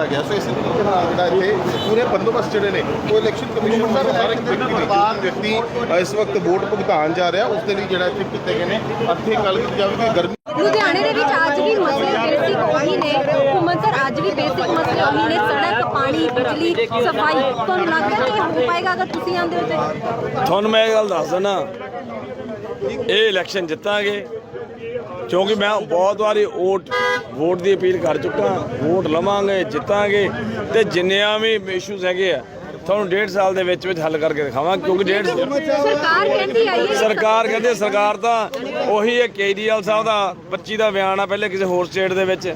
ਕੀਤਾ ਗਿਆ। ਸੋ ਇਸੇ ਤਰੀਕੇ ਨਾਲ ਜਿਹੜਾ ਇੱਥੇ ਪੂਰੇ ਬੰਦੋਬਸਤ ਜਿਹੜੇ ਨੇ ਉਹ ਇਲੈਕਸ਼ਨ ਕਮਿਸ਼ਨ ਵੱਲੋਂ ਹਰ ਇੱਕ ਵਿਅਕਤੀ ਨੇ ਜੋ ਵਿਅਕਤੀ ਅ, ਇਸ ਵਕਤ ਵੋਟ ਭੁਗਤਾਨ ਜਾ ਰਿਹਾ ਉਸ ਦੇ ਲਈ ਜਿਹੜਾ ਇੱਥੇ ਕੀਤੇ ਗਏ ਨੇ। ਇੱਥੇ ਗੱਲ ਕੀਤੀ ਜਾਵੇ ਕਿ ਗਰਮੀ ਲੁਧਿਆਣੇ ਦੇ ਵਿੱਚ ਅੱਜ ਵੀ ਮਸਲੇ ਬੇਸਿਕ ਉਹੀ ਨੇ। ਸਰ ਅੱਜ ਵੀ ਬੇਸਿਕ ਮਸਲੇ ਉਹੀ ਨੇ। ਸੜਕ ਪਾਣੀ ਬਿਜਲੀ ਸਫ਼ਾਈ। ਤੁਹਾਨੂੰ ਲੱਗਦਾ ਨਹੀਂ ਹੋ ਪਾਏਗਾ ਅਗਰ ਤੁਸੀਂ ਆਂਦੇ ਹੋ ਤੇ ਤੁਹਾਨੂੰ ਮੈਂ ਇਹ ਗੱਲ ਦੱਸ ਦਿੰਦਾ। ਇਹ ਇਲੈਕਸ਼ਨ ਜਿੱਤਾਂਗੇ। ਕਿਉਂਕਿ ਮੈਂ ਬਹੁਤ ਵਾਰੀ ਵੋਟ ਵੋਟ ਦੀ ਅਪੀਲ ਕਰ ਚੁੱਕਾ ਵੋਟ ਲਵਾਂਗੇ ਜਿੱਤਾਂਗੇ ਤੇ ਜਿੰਨਿਆਂ ਵੀ ਇਸ਼ੂਜ਼ ਹੈਗੇ ਆ ਤੁਹਾਨੂੰ ਡੇਢ ਸਾਲ ਦੇ ਵਿੱਚ ਵਿੱਚ ਹੱਲ ਕਰਕੇ ਦਿਖਾਵਾਂ ਕਿਉਂਕਿ ਡੇਢ ਸਰਕਾਰ ਕਹਿੰਦੀ ਆਈ ਹੈ ਸਰਕਾਰ ਕਹਿੰਦੇ ਸਰਕਾਰ ਤਾਂ ਉਹੀ ਹੈ ਕੇਜਰੀਵਾਲ ਸਾਹਿਬ ਦਾ 25 ਦਾ ਬਿਆਨ ਆ ਪਹਿਲੇ ਕਿਸੇ ਹੋਰ ਸਟੇਟ ਦੇ ਵਿੱਚ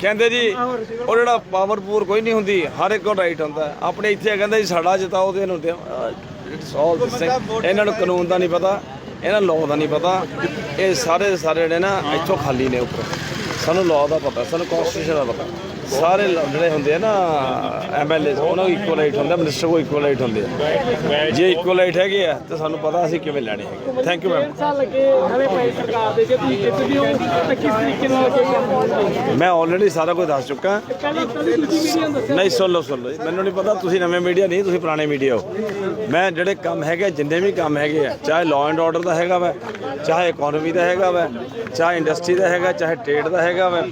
ਕਹਿੰਦੇ ਜੀ ਉਹ ਜਿਹੜਾ ਪਾਵਰਪੂਰ ਕੋਈ ਨਹੀਂ ਹੁੰਦੀ ਹਰ ਇੱਕ ਕੋਲ ਰਾਈਟ ਹੁੰਦਾ। ਆਪਣੇ ਇੱਥੇ ਕਹਿੰਦਾ ਜੀ ਸਾਡਾ ਜਿਤਾਓ ਤੇ ਇਹਨੂੰ the same. ਇਹਨਾਂ ਨੂੰ ਕਾਨੂੰਨ ਦਾ ਨਹੀਂ ਪਤਾ ਇਹਨਾਂ ਲਾਅ ਦਾ ਨਹੀਂ ਪਤਾ। ਇਹ ਸਾਰੇ ਸਾਰੇ ਜਿਹੜੇ ਨਾ ਇੱਥੋਂ ਖਾਲੀ ਨੇ ਉੱਪਰ। ਸਾਨੂੰ ਲਾਅ ਦਾ ਪਤਾ, ਸਾਨੂੰ ਕਨਸਟੀਟਿਊਸ਼ਨ ਦਾ ਪਤਾ। ਸਾਰੇ ਜਿਹੜੇ ਹੁੰਦੇ ਆ ਨਾ ਐਮਐਲਏ ਉਹਨਾਂ ਨੂੰ ਇਕੁਅਲ ਰਾਈਟ ਹੁੰਦਾ ਮਿਨਿਸਟਰ ਕੋ ਇਕੁਅਲ ਰਾਈਟ ਹੁੰਦੇ ਆ। ਜੇ ਇਕੁਅਲ ਰਾਈਟ ਹੈਗੇ ਆ ਤੇ ਸਾਨੂੰ ਪਤਾ ਅਸੀਂ ਕਿਵੇਂ ਲੈਣੇ ਹੈਗੇ ਥੈਂਕ ਯੂ ਮੈਮ ਸਾਲ ਲੱਗੇ ਹਲੇ ਪਏ ਸਰਕਾਰ ਦੇ ਜੇ ਤੁਸੀਂ ਜਿੱਤਦੇ ਹੋ ਤਾਂ ਕਿਸ ਤਰੀਕੇ ਨਾਲ ਅੱਗੇ ਕੰਮ ਹੋਣਗੇ ਮੈਂ ਆਲਰੇਡੀ ਸਾਰਾ ਕੁਝ ਦੱਸ ਚੁੱਕਾ। ਨਹੀਂ ਸੁਣ ਲਓ ਸੁਣ ਲਓ। ਮੈਨੂੰ ਨਹੀਂ ਪਤਾ ਤੁਸੀਂ ਨਵੇਂ ਮੀਡੀਆ ਨਹੀਂ ਤੁਸੀਂ ਪੁਰਾਣੇ ਮੀਡੀਆ ਹੋ। ਮੈਂ ਜਿਹੜੇ ਕੰਮ ਹੈਗੇ ਜਿੰਨੇ ਵੀ ਕੰਮ ਹੈਗੇ ਆ ਚਾਹੇ ਲਾਅ ਐਂਡ ਆਰਡਰ ਦਾ ਹੈਗਾ ਵਾ ਚਾਹੇ ਇਕਨੋਮੀ ਦਾ ਹੈਗਾ ਵਾ ਚਾਹੇ ਇੰਡਸਟਰੀ ਦਾ ਹੈਗਾ ਚਾਹੇ ਟ੍ਰੇਡ ਦਾ ਹੈਗਾ ਵਾ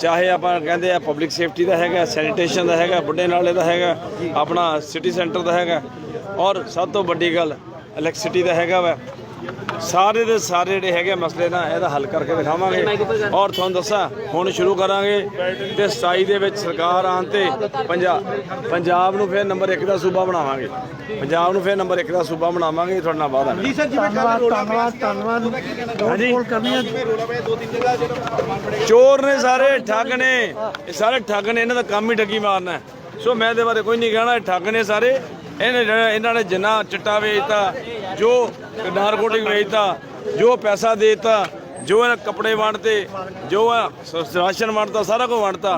ਚਾਹੇ ਆਪਾਂ ਕਹਿੰਦੇ ਆ ਪਬਲਿਕ ਸੇਫਟੀ ਦਾ ਹੈਗਾ ਸੈਨੀਟੇਸ਼ਨ ਦਾ ਹੈਗਾ ਬੁੱਢੇ ਨਾਲੇ ਦਾ ਹੈਗਾ, ਆਪਣਾ ਸਿਟੀ ਸੈਂਟਰ ਦਾ ਹੈਗਾ। ਔਰ ਸਭ ਤੋਂ ਵੱਡੀ ਗੱਲ ਇਲੈਕਟ੍ਰਿਸਿਟੀ ਦਾ ਹੈਗਾ ਵਾ। ਸਾਰੇ ਦੇ ਸਾਰੇ ਜਿਹੜੇ ਹੈਗੇ ਮਸਲੇ ਨਾ ਇਹਦਾ ਹੱਲ ਕਰਕੇ ਦਿਖਾਵਾਂਗੇ। ਔਰ ਤੁਹਾਨੂੰ ਦੱਸਾਂ ਹੁਣ ਸ਼ੁਰੂ ਕਰਾਂਗੇ ਤੇ 27 ਦੇ ਵਿੱਚ ਸਰਕਾਰ ਆਉਣ ਤੇ ਪੰਜਾਬ ਪੰਜਾਬ ਨੂੰ ਫਿਰ ਨੰਬਰ 1 ਦਾ ਸੂਬਾ ਬਣਾਵਾਂਗੇ। ਪੰਜਾਬ ਨੂੰ ਫਿਰ ਨੰਬਰ 1 ਦਾ ਸੂਬਾ ਬਣਾਵਾਂਗੇ ਤੁਹਾਡੇ ਨਾਲ ਵਾਅਦਾ ਜੀ ਸਰ ਧੰਨਵਾਦ ਧੰਨਵਾਦ। ਧੰਨਵਾਦ ਹਾਂਜੀ। ਕਰਨੀ ਹੈ ਚੋਰ ਨੇ ਸਾਰੇ ਠੱਗ ਨੇ ਇਹ ਸਾਰੇ ਠੱਗ ਨੇ ਇਹਨਾਂ ਦਾ ਕੰਮ ਹੀ ਠੱਗੀ ਮਾਰਨਾ। ਹੈ। ਸੋ ਮੈਂ ਇਹਦੇ ਬਾਰੇ ਕੋਈ ਨਹੀਂ ਕਹਿਣਾ ਠੱਗ ਨੇ ਸਾਰੇ। ਇਹਨੇ ਜਿਹੜਾ- ਇਹਨਾਂ ਨੇ ਜਿੰਨਾ ਚਿੱਟਾ ਵੇਚਤਾ ਜੋ ਨਾਰਕੋਟਿਕ ਵੇਚਤਾ ਜੋ ਪੈਸਾ ਦੇਤਾ ਜੋ ਇਹਨਾਂ ਕੱਪੜੇ ਵੰਡਤੇ ਜੋ ਰਾਸ਼ਨ ਵੰਡਤਾ ਸਾਰਾ ਕੁਝ ਵੰਡਤਾ।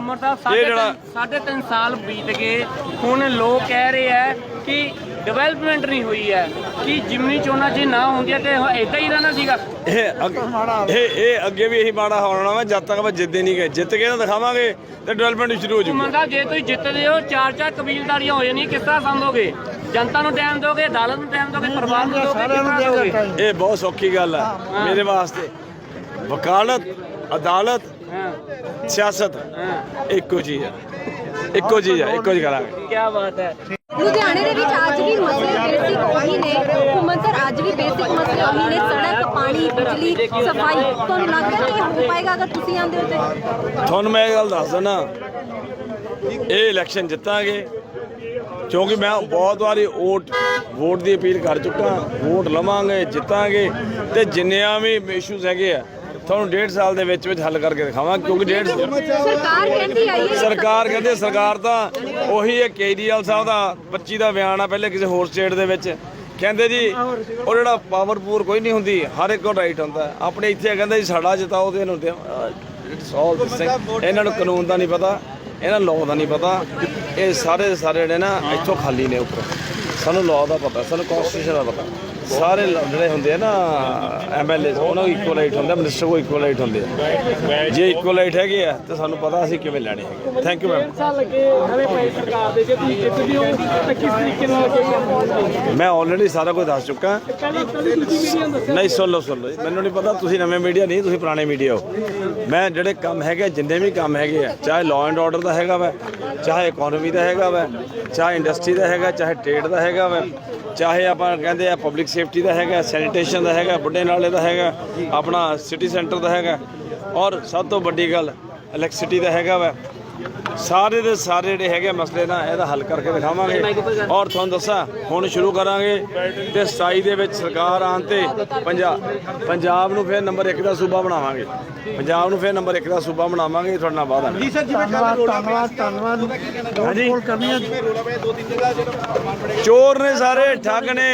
ਇਹ ਜਿਹੜਾ ਤਿੰਨ- ਸਾਢੇ ਤਿੰਨ ਸਾਲ ਬੀਤ ਗਏ ਹੁਣ ਲੋਕ ਕਹਿ ਰਹੇ ਆ ਕਿ ਡਿਵੈਲਪਮੈਂਟ ਨਹੀਂ ਹੋਈ ਹੈ ਕਿ ਜਿਮਨੀ ਚੋਣਾਂ 'ਚ ਨਾ ਹੁੰਦੀਆਂ ਤੇ ਇਦਾਂ ਹੀ ਰਹਿਣਾ ਸੀਗਾ। ਇਹ ਇਹ ਅੱਗੇ ਵੀ ਇਹੀ ਮਾੜਾ ਹੋਣਾ ਵਾ ਜਦ ਤੱਕ ਆਪਾਂ ਜਿੱਦੇ ਨਹੀਂ ਗਏ। ਜਿੱਤ ਕੇ ਨਾ ਦਿਖਾਵਾਂਗੇ ਤੇ ਡਿਵੈਲਪਮੈਂਟ ਸ਼ੁਰੂ ਹੋ ਜੂਗੀ। ਮੰਗਾ ਜੇ ਤੁਸੀਂ ਜਿੱਤਦੇ ਹੋ ਚਾਰ ਚਾਰ ਕਬੀਲਦਾਰੀਆਂ ਹੋ ਜਾਣੀਆਂ ਕਿਸ ਤਰ੍ਹਾਂ ਸੰਭੋਗੇ? ਜਨਤਾ ਨੂੰ ਟਾਈਮ ਦੋਗੇ ਅਦਾਲਤ ਨੂੰ ਟਾਈਮ ਦੋਗੇ ਪਰਿਵਾਰ ਨੂੰ ਦੋਗੇ ਕਿਸ ਤਰ੍ਹਾਂ ਦੋਗੇ ਇਹ ਬਹੁਤ ਸੌਖੀ ਗੱਲ ਹੈ। ਮੇਰੇ ਵਾਸਤੇ ਵਕਾਲਤ ਅਦਾਲਤ ਸਿਆਸਤ ਇੱਕੋ ਚੀਜ਼ ਹੈ। ਇੱਕੋ ਚੀਜ਼ ਹੈ ਇੱਕੋ ਹੀ ਕਰਾਂਗੇ। ਕੀ ਬਾਤ ਹੈ। ਲੁਧਿਆਣੇ ਦੇ ਵਿੱਚ ਅੱਜ ਵੀ ਮਸਲੇ ਬੇਸਿਕ ਉਹੀ ਨੇ। ਘੁੰਮਣ ਸਰ ਅੱਜ ਵੀ ਬੇਸਿਕ ਮਸਲੇ ਉਹੀ ਨੇ। ਸੜਕ ਪਾਣੀ ਬਿਜਲੀ ਸਫ਼ਾਈ ਤੁਹਾਨੂੰ ਲੱਗਦਾ ਨਹੀਂ ਹੋ ਪਾਏਗਾ ਅਗਰ ਤੁਸੀਂ ਆਂਦੇ ਹੋ ਤੇ? ਤੁਹਾਨੂੰ ਮੈਂ ਇਹ ਗੱਲ ਦੱਸ ਦਿੰਦਾ ਇਹ ਇਲੈਕਸ਼ਨ ਜਿੱਤਾਂਗੇ ਕਿਉਂਕਿ ਮੈਂ ਬਹੁਤ ਵਾਰੀ ਵੋਟ ਵੋਟ ਦੀ ਅਪੀਲ ਕਰ ਚੁੱਕਾ ਵੋਟ ਲਵਾਂਗੇ ਜਿੱਤਾਂਗੇ ਤੇ ਜਿੰਨਿਆਂ ਵੀ ਇਸ਼ੂਜ਼ ਹੈਗੇ ਆ ਤੁਹਾਨੂੰ ਡੇਢ ਸਾਲ ਦੇ ਵਿੱਚ ਵਿੱਚ ਹੱਲ ਕਰਕੇ ਦਿਖਾਵਾਂ ਕਿਉਂਕਿ ਡੇਢ ਸਰਕਾਰ ਕਹਿੰਦੀ ਆਈ ਹੈ ਸਰਕਾਰ ਕਹਿੰਦੇ ਸਰਕਾਰ ਤਾਂ ਉਹੀ ਹੈ ਕੇਜਰੀਵਾਲ ਸਾਹਿਬ ਦਾ 25 ਦਾ ਬਿਆਨ ਆ ਪਹਿਲੇ ਕਿਸੇ ਹੋਰ ਸਟੇਟ ਦੇ ਵਿੱਚ ਕਹਿੰਦੇ ਜੀ ਉਹ ਜਿਹੜਾ ਪਾਵਰਪੂਰ ਕੋਈ ਨਹੀਂ ਹੁੰਦੀ ਹਰ ਇੱਕ ਕੋਲ ਰਾਈਟ ਹੁੰਦਾ। ਆਪਣੇ ਇੱਥੇ ਕਹਿੰਦਾ ਜੀ ਸਾਡਾ ਜਿਤਾਓ ਤੇ ਇਹਨੂੰ. ਇਹਨਾਂ ਨੂੰ ਕਾਨੂੰਨ ਦਾ ਨਹੀਂ ਪਤਾ ਇਹਨਾਂ ਲਾਅ ਦਾ ਨਹੀਂ ਪਤਾ ਇਹ ਸਾਰੇ ਦੇ ਸਾਰੇ ਜਿਹੜੇ ਨਾ ਇੱਥੋਂ ਖਾਲੀ ਨੇ ਉੱਪਰ। ਸਾਨੂੰ ਲਾਅ ਦਾ ਪਤਾ, ਸਾਨੂੰ ਕਨਸਟੀਟਿਊਸ਼ਨ ਦਾ ਪਤਾ। ਸਾਰੇ ਜਿਹੜੇ ਹੁੰਦੇ ਆ ਨਾ ਐਮਐਲਏ ਉਹਨਾਂ ਨੂੰ ਇਕੁਅਲ ਰਾਈਟ ਹੁੰਦਾ ਮਿਨਿਸਟਰ ਕੋ ਇਕੁਅਲ ਰਾਈਟ ਹੁੰਦੇ ਆ। ਜੇ ਇਕੁਅਲ ਰਾਈਟ ਹੈਗੇ ਆ ਤੇ ਸਾਨੂੰ ਪਤਾ ਅਸੀਂ ਕਿਵੇਂ ਲੈਣੇ ਹੈਗੇ ਥੈਂਕ ਯੂ ਮੈਮ ਸਾਲ ਲੱਗੇ ਹਲੇ ਪਏ ਸਰਕਾਰ ਦੇ? ਜੇ ਤੁਸੀਂ ਜਿੱਤਦੇ ਹੋ ਤਾਂ ਕਿਸ ਤਰੀਕੇ ਨਾਲ ਅੱਗੇ ਕੰਮ ਹੋਣਗੇ ਮੈਂ ਆਲਰੇਡੀ ਸਾਰਾ ਕੁਝ ਦੱਸ ਚੁੱਕਾ। ਨਹੀਂ ਸੁਣ ਲਓ ਸੁਣ ਲਓ। ਮੈਨੂੰ ਨਹੀਂ ਪਤਾ ਤੁਸੀਂ ਨਵੇਂ ਮੀਡੀਆ ਨਹੀਂ ਤੁਸੀਂ ਪੁਰਾਣੇ ਮੀਡੀਆ ਹੋ। ਮੈਂ ਜਿਹੜੇ ਕੰਮ ਹੈਗੇ ਜਿੰਨੇ ਵੀ ਕੰਮ ਹੈਗੇ ਆ ਚਾਹੇ ਲਾਅ ਐਂਡ ਆਰਡਰ ਦਾ ਹੈਗਾ ਵਾ ਚਾਹੇ ਇਕਨੋਮੀ ਦਾ ਹੈਗਾ ਵਾ ਚਾਹੇ ਇੰਡਸਟਰੀ ਦਾ ਹੈਗਾ ਚਾਹੇ ਟ੍ਰੇਡ ਦਾ ਹੈਗਾ ਵਾ ਚਾਹੇ ਆਪਾਂ ਕਹਿੰਦੇ ਆ ਪਬਲਿਕ ਸੇਫਟੀ ਦਾ ਹੈਗਾ ਸੈਨੀਟੇਸ਼ਨ ਦਾ ਹੈਗਾ ਬੁੱਢੇ ਨਾਲੇ ਦਾ ਹੈਗਾ, ਆਪਣਾ ਸਿਟੀ ਸੈਂਟਰ ਦਾ ਹੈਗਾ। ਔਰ ਸਭ ਤੋਂ ਵੱਡੀ ਗੱਲ ਇਲੈਕਟ੍ਰਿਸਿਟੀ ਦਾ ਹੈਗਾ ਵਾ। ਸਾਰੇ ਦੇ ਸਾਰੇ ਜਿਹੜੇ ਹੈਗੇ ਮਸਲੇ ਨਾ ਇਹਦਾ ਹੱਲ ਕਰਕੇ ਦਿਖਾਵਾਂਗੇ ਔਰ ਤੁਹਾਨੂੰ ਦੱਸਾਂ ਹੁਣ ਸ਼ੁਰੂ ਕਰਾਂਗੇ ਤੇ 27 ਦੇ ਵਿੱਚ ਸਰਕਾਰ ਆਉਣ ਤੇ ਪੰਜਾਬ ਪੰਜਾਬ ਨੂੰ ਫਿਰ ਨੰਬਰ 1 ਦਾ ਸੂਬਾ ਬਣਾਵਾਂਗੇ। ਪੰਜਾਬ ਨੂੰ ਫਿਰ ਨੰਬਰ 1 ਦਾ ਸੂਬਾ ਬਣਾਵਾਂਗੇ ਤੁਹਾਡੇ ਨਾਲ ਵਾਅਦਾ ਜੀ ਧੰਨਵਾਦ ਧੰਨਵਾਦ ਧੰਨਵਾਦ ਹਾਂਜੀ। ਕਰਨੀ ਹੈ ਚੋਰ ਨੇ ਸਾਰੇ ਠੱਗ ਨੇ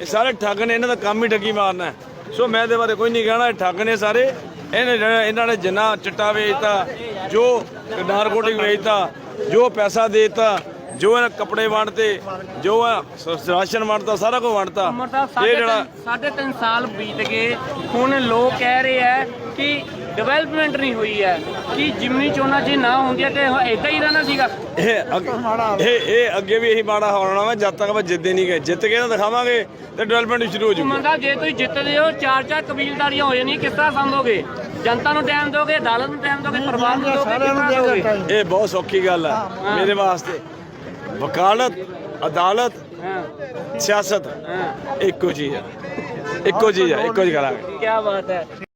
ਇਹ ਸਾਰੇ ਠੱਗ ਨੇ ਇਹਨਾਂ ਦਾ ਕੰਮ ਹੀ ਠੱਗੀ ਮਾਰਨਾ। ਹੈ। ਸੋ ਮੈਂ ਇਹਦੇ ਬਾਰੇ ਕੋਈ ਨਹੀਂ ਕਹਿਣਾ ਠੱਗ ਨੇ ਸਾਰੇ। ਇਹਨੇ ਇਹਨਾਂ ਨੇ ਜਿੰਨਾ ਚਿੱਟਾ ਵੇਚਤਾ ਜੋ ਨਾਰਕੋਟਿਕ ਵੇਚਤਾ ਜੋ ਪੈਸਾ ਦੇਤਾ ਜੋ ਇਹਨਾਂ ਕੱਪੜੇ ਵੰਡਤੇ ਜੋ ਰਾਸ਼ਨ ਵੰਡਤਾ ਸਾਰਾ ਕੁਝ ਵੰਡਤਾ। ਇਹ ਜਿਹੜਾ ਤਿੰਨ- ਸਾਢੇ ਤਿੰਨ ਸਾਲ ਬੀਤ ਗਏ ਹੁਣ ਲੋਕ ਕਹਿ ਰਹੇ ਆ ਕਿ ਡਿਵੈਲਪਮੈਂਟ ਨਹੀਂ ਹੋਈ ਹੈ ਕਿ ਜਿਮਨੀ ਚੋਣਾਂ ਜੇ ਨਾ ਹੁੰਦੀਆਂ ਤੇ ਇਦਾਂ ਹੀ ਰਹਿਣਾ ਸੀਗਾ। ਇਹ ਅੱਗੇ- ਇਹ ਅੱਗੇ ਵੀ ਇਹੀ ਮਾੜਾ ਹੋਣਾ ਵਾ ਜਦ ਤੱਕ ਆਪਾਂ ਜਿੱਦੇ ਨਹੀਂ ਗਏ। ਜਿੱਤ ਕੇ ਨਾ ਦਿਖਾਵਾਂਗੇ ਤੇ ਡਿਵੈਲਪਮੈਂਟ ਸ਼ੁਰੂ ਹੋ ਜੂਗੀ। ਮੰਦਾ ਜੇ ਤੁਸੀਂ ਜਿੱਤਦੇ ਹੋ ਚਾਰ ਚਾਰ ਕਬੀਲਦਾਰੀਆਂ ਹੋ ਜਾਣੀਆਂ ਕਿਸ ਤਰ੍ਹਾਂ ਸੰਭੋਗੇ ਜਨਤਾ ਨੂੰ ਟਾਈਮ ਦੋਗੇ ਅਦਾਲਤ ਨੂੰ ਟਾਈਮ ਦੋਗੇ ਪਰਿਵਾਰ ਨੂੰ ਦੋਗੇ ਕਿਸ ਤਰ੍ਹਾਂ ਦੋਗੇ ਇਹ ਬਹੁਤ ਸੌਖੀ ਗੱਲ ਆ ਮੇਰੇ ਵਾਸਤੇ। ਵਕਾਲਤ ਅਦਾਲਤ ਹਾਂ। ਸਿਆਸਤ ਹਾਂ। ਇੱਕੋ ਚੀਜ਼ ਆ। ਇੱਕੋ ਚੀਜ਼ ਆ ਇੱਕੋ ਚੀਜ਼ ਕਰਾਂਗੇ। ਕੀ ਬਾਤ ਹੈ।